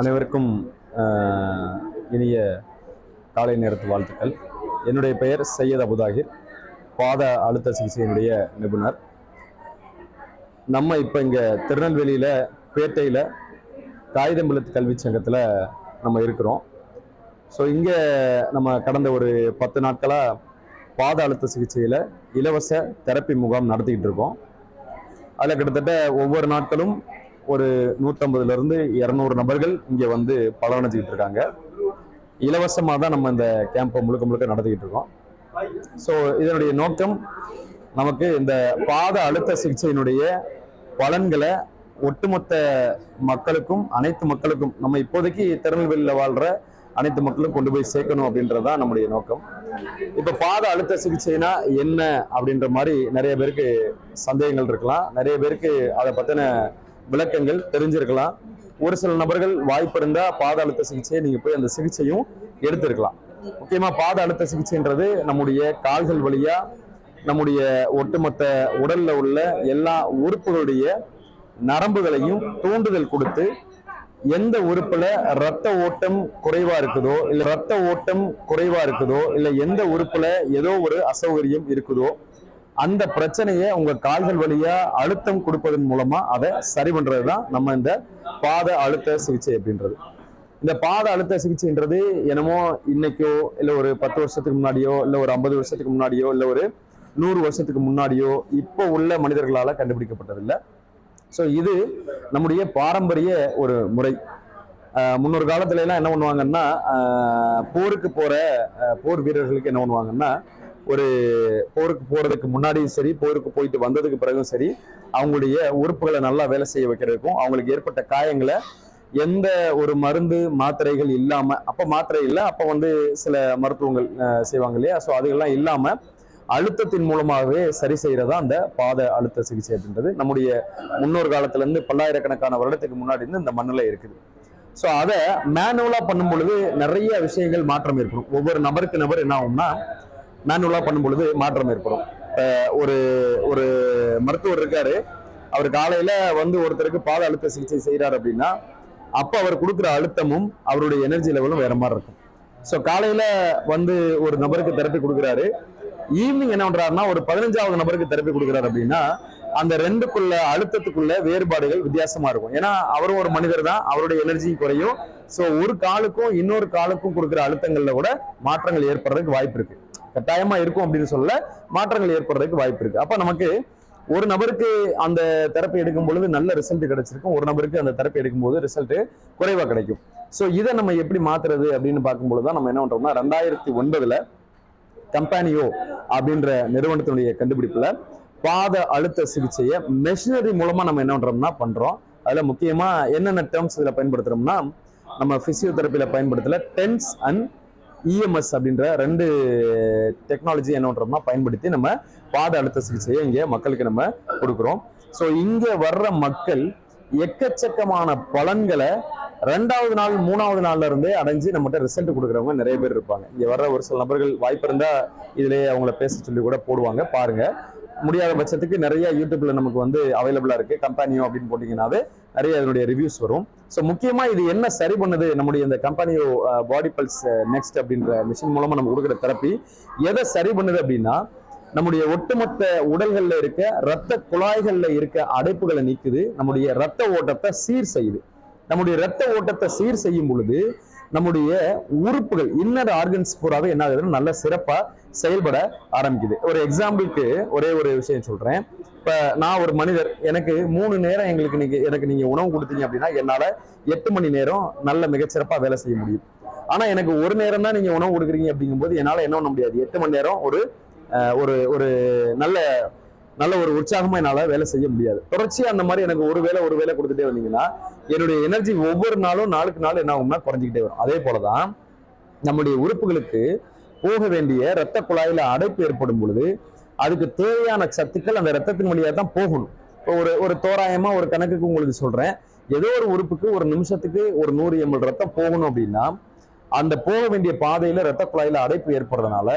அனைவருக்கும் இனிய காலை நேரத்து வாழ்த்துக்கள். என்னுடைய பெயர் சையத் அபுதாகிர். பாத அழுத்த சிகிச்சையினுடைய நிபுணர். நம்ம இப்போ இங்கே திருநெல்வேலியில் பேட்டையில் காகிதம்பலத்து கல்வி சங்கத்தில் நம்ம இருக்கிறோம். ஸோ இங்கே நம்ம கடந்த ஒரு பத்து நாட்களாக பாத அழுத்த சிகிச்சையில் இலவச தெரப்பி முகாம் நடத்திக்கிட்டு இருக்கோம். அதில் கிட்டத்தட்ட ஒவ்வொரு நாட்களும் ஒரு நூற்றம்பதுலேருந்து இரநூறு நபர்கள் இங்கே வந்து பலனடைஞ்சிக்கிட்டு இருக்காங்க. இலவசமாக தான் நம்ம இந்த கேம்பை முழுக்க முழுக்க நடத்திக்கிட்டு இருக்கோம். ஸோ இதனுடைய நோக்கம் நமக்கு இந்த பாத அழுத்த சிகிச்சையினுடைய பலன்களை ஒட்டுமொத்த மக்களுக்கும் அனைத்து மக்களுக்கும் நம்ம இப்போதைக்கு திருநெல்வேலியில் வாழ்ற அனைத்து மக்களும் கொண்டு போய் சேர்க்கணும் அப்படின்றது தான் நம்முடைய நோக்கம். இப்போ பாத அழுத்த சிகிச்சைனா என்ன அப்படின்ற மாதிரி நிறைய பேருக்கு சந்தேகங்கள் இருக்கலாம். நிறைய பேருக்கு அதை பற்றின விளக்கங்கள் தெரிஞ்சிருக்கலாம். ஒரு சில நபர்கள் வாய்ப்பு இருந்தால் பாத அழுத்த சிகிச்சையை நீங்கள் போய் அந்த சிகிச்சையும் எடுத்திருக்கலாம். முக்கியமாக பாத அழுத்த சிகிச்சைன்றது நம்முடைய கால்கள் வழியா நம்முடைய ஒட்டுமொத்த உடல்ல உள்ள எல்லா உறுப்புகளுடைய நரம்புகளையும் தூண்டுதல் கொடுத்து எந்த உறுப்புல ரத்த ஓட்டம் குறைவா இருக்குதோ இல்ல ரத்த ஓட்டம் குறைவா இருக்குதோ இல்ல எந்த உறுப்புல ஏதோ ஒரு அசௌகரியம் இருக்குதோ அந்த பிரச்சனையை உங்க கால்கள் வழியா அழுத்தம் கொடுப்பதன் மூலமா அதை சரி பண்றது தான் நம்ம இந்த பாத அழுத்த சிகிச்சை அப்படின்றது. இந்த பாத அழுத்த சிகிச்சைன்றது என்னமோ இன்னைக்கோ இல்லை ஒரு பத்து வருஷத்துக்கு முன்னாடியோ இல்லை ஒரு ஐம்பது வருஷத்துக்கு முன்னாடியோ இல்லை ஒரு நூறு வருஷத்துக்கு முன்னாடியோ இப்போ உள்ள மனிதர்களால் கண்டுபிடிக்கப்பட்டதில்லை. ஸோ இது நம்முடைய பாரம்பரிய ஒரு முறை. முன்னொரு காலத்துல எல்லாம் என்ன பண்ணுவாங்கன்னா போருக்கு போற போர் வீரர்களுக்கு என்ன பண்ணுவாங்கன்னா ஒரு போருக்கு போகிறதுக்கு முன்னாடியும் சரி போருக்கு போயிட்டு வந்ததுக்கு பிறகும் சரி அவங்களுடைய உறுப்புகளை நல்லா வேலை செய்ய வைக்கிறதுக்கும் அவங்களுக்கு ஏற்பட்ட காயங்களை எந்த ஒரு மருந்து மாத்திரைகள் இல்லாமல் அப்போ மாத்திரை இல்லை அப்போ வந்து சில மருத்துவங்கள் செய்வாங்க இல்லையா? ஸோ அதுகள்லாம் இல்லாமல் அழுத்தத்தின் மூலமாகவே சரி செய்கிறதா அந்த பாத அழுத்த சிகிச்சை அப்படின்றது நம்முடைய முன்னோர் காலத்துலேருந்து பல்லாயிரக்கணக்கான வருடத்துக்கு முன்னாடி இருந்து இந்த மண்ணில் இருக்குது. ஸோ அதை மேனுவலாக பண்ணும் பொழுது நிறைய விஷயங்கள் மாற்றம் ஏற்படும். ஒவ்வொரு நபருக்கு நபர் என்ன ஆகும்னா மேனுவலாக பண்ணும் பொழுது மாற்றம் ஏற்படும். ஒரு ஒரு மருத்துவர் இருக்காரு. அவர் காலையில வந்து ஒருத்தருக்கு பாத அழுத்த சிகிச்சை செய்கிறார் அப்படின்னா அப்போ அவர் கொடுக்குற அழுத்தமும் அவருடைய எனர்ஜி லெவலும் வேற மாதிரி இருக்கும். ஸோ காலையில வந்து ஒரு நபருக்கு தெரப்பி கொடுக்குறாரு. ஈவினிங் என்ன பண்றாருன்னா ஒரு பதினஞ்சாவது நபருக்கு தெரப்பி கொடுக்குறாரு அப்படின்னா அந்த ரெண்டுக்குள்ள அழுத்தத்துக்குள்ள வேறுபாடுகள் வித்தியாசமா இருக்கும். ஏன்னா அவரும் ஒரு மனிதர் தான் அவருடைய எனர்ஜி குறையும். ஸோ ஒரு காலுக்கும் இன்னொரு காலுக்கும் கொடுக்குற அழுத்தங்கள்ல கூட மாற்றங்கள் ஏற்படுறதுக்கு வாய்ப்பு இருக்கு. கட்டாயமா இருக்கும் அப்படின்னு சொல்ல மாற்றங்கள் ஏற்படுறதுக்கு வாய்ப்பு இருக்கு. அப்ப நமக்கு ஒரு நபருக்கு அந்த தெரப்பி எடுக்கும் பொழுது நல்ல ரிசல்ட் கிடைச்சிருக்கும். ஒரு நபருக்கு அந்த தெரப்பி எடுக்கும்போது ரிசல்ட் குறைவா கிடைக்கும். ஸோ இதை நம்ம எப்படி மாத்துறது அப்படின்னு பார்க்கும்பொழுது தான் நம்ம என்ன பண்றோம்னா ரெண்டாயிரத்தி ஒன்பதுல கம்பானியோ அப்படின்ற நிறுவனத்தினுடைய கண்டுபிடிப்புல பாத அழுத்த சிகிச்சையை மெஷினரி மூலமா நம்ம என்ன பண்றோம்னா பண்றோம். அதுல முக்கியமா என்னென்ன டேர்ம்ஸ் இதில் பயன்படுத்துறோம்னா நம்ம பிசியோதெரப்பியில பயன்படுத்தல டென்ஸ் அண்ட் இஎம்எஸ் அப்படின்ற ரெண்டு டெக்னாலஜி என்ன பயன்படுத்தி நம்ம பாத அழுத்த சிகிச்சையை இங்கே மக்களுக்கு நம்ம கொடுக்குறோம். ஸோ இங்கே வர்ற மக்கள் எக்கச்சக்கமான பலன்களை ரெண்டாவது நாள் மூணாவது நாள்ல இருந்தே அடைஞ்சு நம்மகிட்ட ரிசல்ட் கொடுக்குறவங்க நிறைய பேர் இருப்பாங்க. இங்கே வர்ற ஒரு சில நபர்கள் வாய்ப்பு இருந்தால் இதிலேயே அவங்கள பேச சொல்லி கூட போடுவாங்க பாருங்க. முடியாத பட்சத்துக்கு நிறைய யூடியூப்ல நமக்கு வந்து அவைலபிளா இருக்கு. கம்பெனியோ அப்படின்னு போட்டீங்கன்னாவே நிறைய அதனுடைய ரிவ்யூஸ் வரும். ஸோ முக்கியமாக இது என்ன சரி பண்ணுது? நம்முடைய இந்த கம்பெனியோ பாடி பல்ஸ் நெக்ஸ்ட் அப்படின்ற மிஷின் மூலமாக நம்ம கொடுக்குற தெரப்பி எதை சரி பண்ணுது அப்படின்னா நம்முடைய ஒட்டுமொத்த உடல்களில் இருக்க ரத்த குழாய்களில் இருக்க அடைப்புகளை நீக்குது. நம்முடைய ரத்த ஓட்டத்தை சீர் செய்யுது. நம்முடைய ரத்த ஓட்டத்தை சீர் செய்யும் பொழுது நம்முடைய உறுப்புகள் இன்னர் ஆர்கன்ஸ் பூராவே என்ன ஆகுதுன்னா நல்ல சிறப்பாக செயல்பட ஆரம்பிக்குது. ஒரு எக்ஸாம்பிளுக்கு ஒரே ஒரு விஷயம் சொல்கிறேன் இப்போ நான் ஒரு மனிதர் எனக்கு மூணு நேரம் எங்களுக்கு நீங்கள் எனக்கு நீங்கள் உணவு கொடுத்தீங்க அப்படின்னா என்னால் எட்டு மணி நேரம் நல்ல மிகச்சிறப்பா வேலை செய்ய முடியும். ஆனா எனக்கு ஒரு நேரம் தான் நீங்க உணவு கொடுக்குறீங்க அப்படிங்கும்போது என்னால என்ன பண்ண முடியாது. எட்டு மணி நேரம் ஒரு ஒரு ஒரு நல்ல நல்ல ஒரு உற்சாகமா என்னால் வேலை செய்ய முடியாது. தொடர்ச்சியாக அந்த மாதிரி எனக்கு ஒரு வேலை ஒரு வேலை கொடுத்துட்டே வந்தீங்கன்னா என்னுடைய எனர்ஜி ஒவ்வொரு நாளும் நாளுக்கு நாள் என்ன ஆகும்னா குறைஞ்சிக்கிட்டே வரும். அதே போல தான் நம்முடைய உறுப்புகளுக்கு போக வேண்டிய இரத்த குழாயில் அடைப்பு ஏற்படும் பொழுது அதுக்கு தேவையான சத்துக்கள் அந்த ரத்தத்தின் வழியாக தான் போகணும். இப்போ ஒரு ஒரு தோராயமாக ஒரு கணக்குக்கு உங்களுக்கு சொல்கிறேன் ஏதோ ஒரு உறுப்புக்கு ஒரு நிமிஷத்துக்கு ஒரு நூறு எம்எல் ரத்தம் போகணும் அப்படின்னா அந்த போக வேண்டிய பாதையில் ரத்த குழாயில் அடைப்பு ஏற்படுறதுனால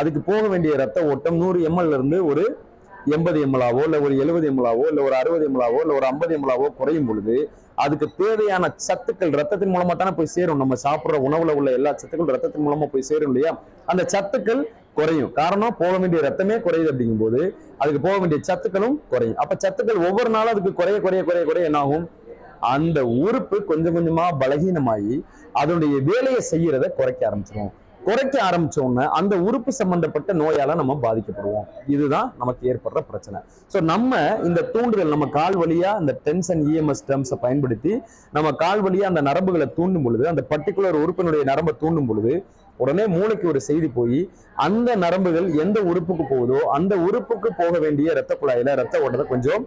அதுக்கு போக வேண்டிய ரத்த ஓட்டம் நூறு எம்எல் இருந்து ஒரு எண்பது எம்எல்ஆவோ இல்லை ஒரு எழுபது எம்எல்ஆவோ இல்லை ஒரு அறுபது எம்எல்ஆவோ இல்லை ஒரு ஐம்பது எம்எல்ஆவோ குறையும் பொழுது அதுக்கு தேவையான சத்துக்கள் ரத்தத்தின் மூலமா தானே போய் சேரும். நம்ம சாப்பிட்ற உணவுல உள்ள எல்லா சத்துக்கள் ரத்தத்தின் மூலமா போய் சேரும் இல்லையா? அந்த சத்துக்கள் குறையும். காரணம் போக வேண்டிய ரத்தமே குறையுது அப்படிங்கும்போது அதுக்கு போக வேண்டிய சத்துக்களும் குறையும். அப்ப சத்துக்கள் ஒவ்வொரு நாளும் அதுக்கு குறைய குறைய குறைய குறைய என்ன ஆகும் அந்த உறுப்பு கொஞ்சம் கொஞ்சமா பலகீனமாகி அதனுடைய வேலையை செய்யறத குறைக்க ஆரம்பிச்சிடும் குறைக்க ஆரம்பிச்ச உடனே அந்த உறுப்பு சம்பந்தப்பட்ட நோயால நம்ம பாதிக்கப்படுவோம். இதுதான் நமக்கு ஏற்படுற பிரச்சனை. ஸோ நம்ம இந்த தூண்டுதல் நம்ம கால் வழியா அந்த டென்ஷன் இஎம்எஸ் டேர்ம்ஸை பயன்படுத்தி நம்ம கால் வழியா அந்த நரம்புகளை தூண்டும் பொழுது அந்த பர்டிகுலர் உறுப்பினுடைய நரம்பை தூண்டும் பொழுது உடனே மூளைக்கு ஒரு செய்தி போய் அந்த நரம்புகள் எந்த உறுப்புக்கு போகுதோ அந்த உறுப்புக்கு போக வேண்டிய ரத்த குழாயில ரத்த ஓட்டத்தை கொஞ்சம்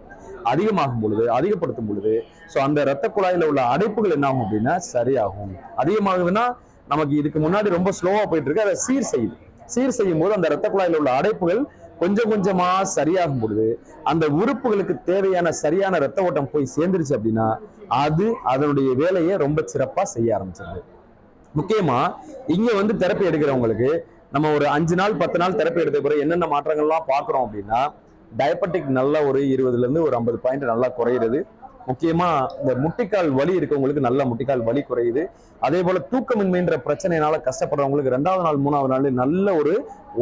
அதிகமாகும் பொழுது அதிகப்படுத்தும் பொழுது ஸோ அந்த ரத்த குழாயில உள்ள அடைப்புகள் என்ன ஆகும் அப்படின்னா சரியாகும். அதிகமாகுதுன்னா நமக்கு இதுக்கு முன்னாடி ரொம்ப ஸ்லோவா போயிட்டு இருக்கு அதை சீர் செய்யுது. சீர் செய்யும் போது அந்த ரத்த குழாயில உள்ள அடைப்புகள் கொஞ்சம் கொஞ்சமா சரியாகும் பொழுது அந்த உறுப்புகளுக்கு தேவையான சரியான ரத்த ஓட்டம் போய் சேர்ந்துருச்சு அப்படின்னா அது அதனுடைய வேலையை ரொம்ப சிறப்பா செய்ய ஆரம்பிச்சிருது. முக்கியமா இங்க வந்து தெரப்பி எடுக்கிறவங்களுக்கு நம்ம ஒரு அஞ்சு நாள் பத்து நாள் தெரப்பி எடுத்த பிறகு என்னென்ன மாற்றங்கள்லாம் பார்க்குறோம் அப்படின்னா டயபெட்டிக் நல்லா ஒரு இருபதுல இருந்து ஒரு ஐம்பது பாயிண்ட் நல்லா குறையிறது. முக்கியமா இந்த முட்டிக்கால் வலி இருக்கவங்களுக்கு நல்ல முட்டிக்கால் வலி குறையுது. அதே போல தூக்கமின்மைன்ற பிரச்சனையினால கஷ்டப்படுறவங்களுக்கு ரெண்டாவது நாள் மூணாவது நாள் நல்ல ஒரு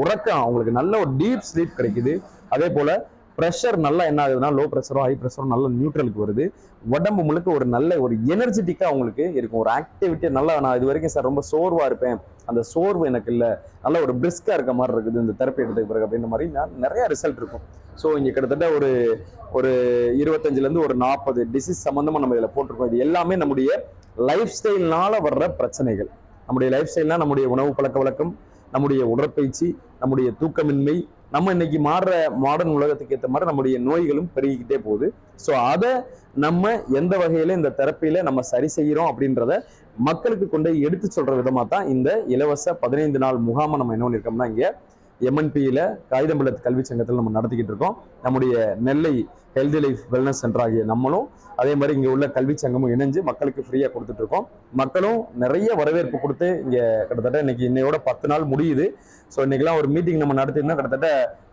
உறக்கம் அவங்களுக்கு நல்ல ஒரு டீப் ஸ்லீப் கிடைக்குது. அதே போல ப்ரெஷர் நல்லா என்ன ஆகுதுன்னா லோ ப்ரெஷரும் ஹை ப்ரெஷரும் நல்ல நியூட்ரலுக்கு வருது. உடம்பு முழுக்க ஒரு நல்ல ஒரு எனர்ஜெட்டிக்காக அவங்களுக்கு இருக்கும். ஒரு ஆக்டிவிட்டி நல்லா நான் இது வரைக்கும் சார் ரொம்ப சோர்வாக இருப்பேன். அந்த சோர்வு எனக்கு இல்லை. நல்ல ஒரு பிரிஸ்காக இருக்க மாதிரி இருக்குது. இந்த தெரப்பி எடுத்துக்கு பிறகு அப்படின்ற மாதிரி நான் நிறையா ரிசல்ட் இருக்கும். ஸோ இங்கே கிட்டத்தட்ட ஒரு ஒரு இருபத்தஞ்சிலேருந்து ஒரு நாற்பது டிசீஸ் சம்மந்தமாக நம்ம இதில் போட்டிருக்கோம். இது எல்லாமே நம்முடைய லைஃப் ஸ்டைல்னால வர்ற பிரச்சனைகள். நம்முடைய லைஃப் ஸ்டைல்னால் நம்முடைய உணவு பழக்க வழக்கம் நம்முடைய உடற்பயிற்சி நம்முடைய தூக்கமின்மை நம்ம இன்னைக்கு மாறுற மாடர்ன் உலகத்துக்கு ஏற்ற மாதிரி நம்முடைய நோய்களும் பெருகிக்கிட்டே போகுது. ஸோ அதை நம்ம எந்த வகையில இந்த தெரப்பியில நம்ம சரி செய்கிறோம் அப்படின்றத மக்களுக்கு கொண்டு எடுத்து சொல்ற விதமாக தான் இந்த இலவச பதினைந்து நாள் முகாமை நம்ம என்ன பண்ணியிருக்கோம்னா இங்க எம்என்பியில் காகிதம்பள்ளத்து கல்வி சங்கத்தில் நம்ம நடத்திக்கிட்டு இருக்கோம். நம்முடைய Nellai healthy life wellness centre ஆகிய நம்மளும் அதே மாதிரி இங்கே உள்ள கல்வி சங்கமும் இணைஞ்சு மக்களுக்கு ஃப்ரீயாக கொடுத்துட்டு இருக்கோம். மக்களும் நிறைய வரவேற்பு கொடுத்து இங்கே கிட்டத்தட்ட இன்னைக்கு இன்னையோட பத்து நாள் முடியுது. ஸோ இன்னைக்கெல்லாம் ஒரு மீட்டிங் நம்ம நடத்தினா கிட்டத்தட்ட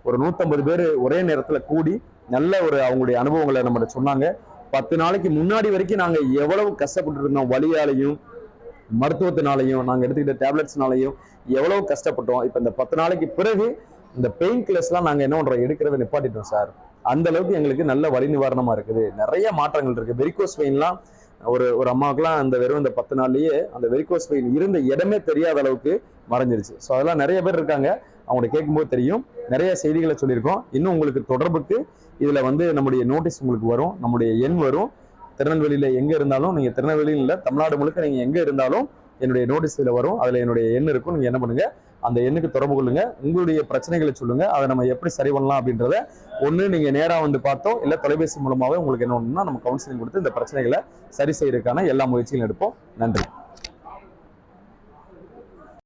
ஒரு நூற்றம்பது பேர் ஒரே நேரத்தில் கூடி நல்ல ஒரு அவங்களுடைய அனுபவங்களை நம்மகிட்ட சொன்னாங்க. பத்து நாளைக்கு முன்னாடி வரைக்கும் நாங்கள் எவ்வளவு கஷ்டப்பட்டு இருந்தோம் வழியாலையும் மருத்துவத்தினாலையும் நாங்கள் எடுத்துக்கிட்ட டேப்லெட்ஸ்னாலையும் எவ்வளோ கஷ்டப்பட்டோம். இப்போ இந்த பத்து நாளைக்கு பிறகு இந்த பெயின் கில்லர்ஸ்லாம் நாங்கள் என்ன பண்ணுறோம் எடுக்கிறத நிப்பாட்டிட்டோம் சார். அந்த அளவுக்கு எங்களுக்கு நல்ல வலி நிவாரணமா இருக்குது. நிறைய மாற்றங்கள் இருக்கு. வெரிகோஸ் வெயின்லாம் ஒரு ஒரு அம்மாவுக்குலாம் அந்த வெறும் இந்த பத்து நாள்லயே அந்த வெரிகோஸ் வெயின் இருந்த இடமே தெரியாத அளவுக்கு மறைஞ்சிருச்சு. ஸோ அதெல்லாம் நிறைய பேர் இருக்காங்க. அவங்களை கேட்கும்போது தெரியும். நிறைய செய்திகளை சொல்லியிருக்கோம். இன்னும் உங்களுக்கு தொடர்புக்கு இதுல வந்து நம்முடைய நோட்டீஸ் உங்களுக்கு வரும். நம்முடைய எண் வரும். திருநெல்வேலியில் எங்கே இருந்தாலும் நீங்கள் திருநெல்வேலியில் இல்லை தமிழ்நாடு முழுக்க நீங்கள் எங்கே இருந்தாலும் என்னுடைய நோட்டீஸ் இதுல வரும். அதில் என்னுடைய எண் இருக்கும் நீங்கள் என்ன பண்ணுங்கள் அந்த எண்ணுக்கு தொடர்பு கொள்ளுங்க. உங்களுடைய பிரச்சனைகளை சொல்லுங்க அதை நம்ம எப்படி சரி பண்ணலாம் அப்படின்றத ஒன்று நீங்கள் நேராக வந்து பார்த்தோம் இல்லை தொலைபேசி மூலமாகவே உங்களுக்கு என்ன ஒன்றுனா நம்ம கவுன்சிலிங் கொடுத்து இந்த பிரச்சனைகளை சரி செய்யறதுக்கான எல்லா முயற்சிகளும் எடுப்போம். நன்றி.